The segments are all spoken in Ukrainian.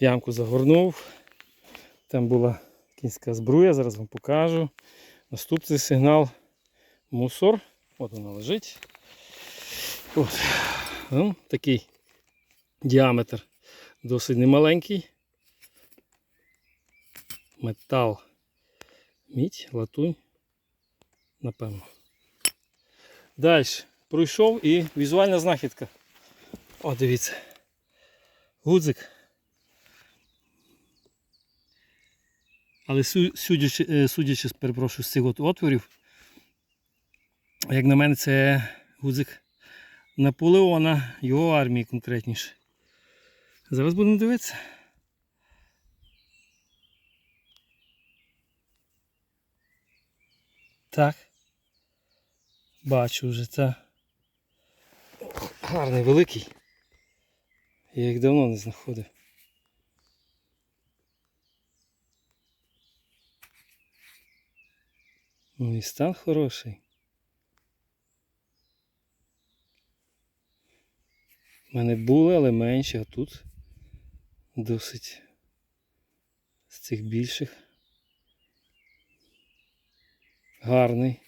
Ямку загорнув. Там була кінська збруя, зараз вам покажу. Наступний сигнал мусор. От вона лежить. От. Ну, такий діаметр досить немаленький. Метал. Мідь, латунь. Напевно. Далі. Пройшов і візуальна знахідка. О, дивіться. Гудзик. Але судячи, е, судячи перепрошую, з цих от отворів, як на мене, це гудзик Наполеона, його армії конкретніше. Зараз будемо дивитися. Так. Бачу вже це. Гарний, великий. Я їх давно не знаходив. Ну і стан хороший. У мене були, але менші, а тут досить з цих більших. Гарний.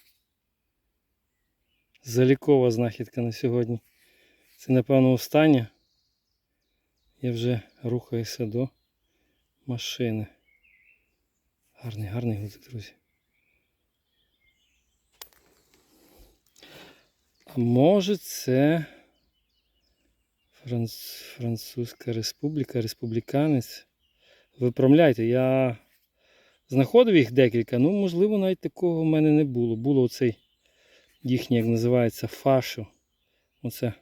Залікова знахідка на сьогодні. Це, напевно, остання. Я вже рухаюся до машини. Гарний, гарний гудзик, друзі. Може це Франц... Французька Республіка, республіканець. Виправляйте, я знаходив їх декілька, ну можливо навіть такого в мене не було. Було оцей їхній, як називається, фашо. Оце.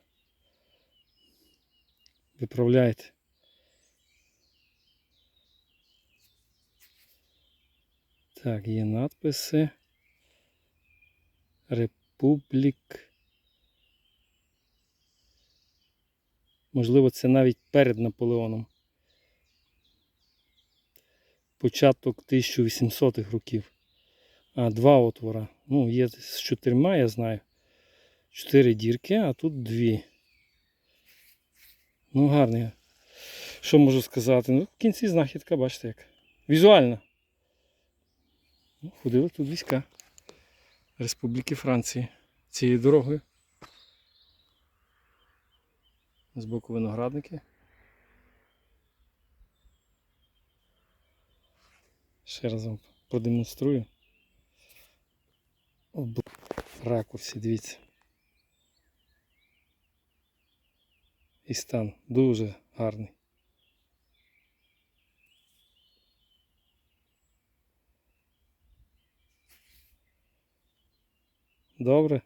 Виправляйте. Так, є надписи. Републік. Можливо, це навіть перед Наполеоном. Початок 1800-х років. А, два отвора. Ну, є з чотирма, я знаю. Чотири дірки, а тут дві. Ну, гарний. Що можу сказати? Ну, в кінці знахідка, бачите як. Візуально. Ну, ходили тут війська Республіки Франції цією дорогою. Збоку виноградники. Ще раз вам продемонструю. В ракурсі, дивіться. І стан дуже гарний. Добре.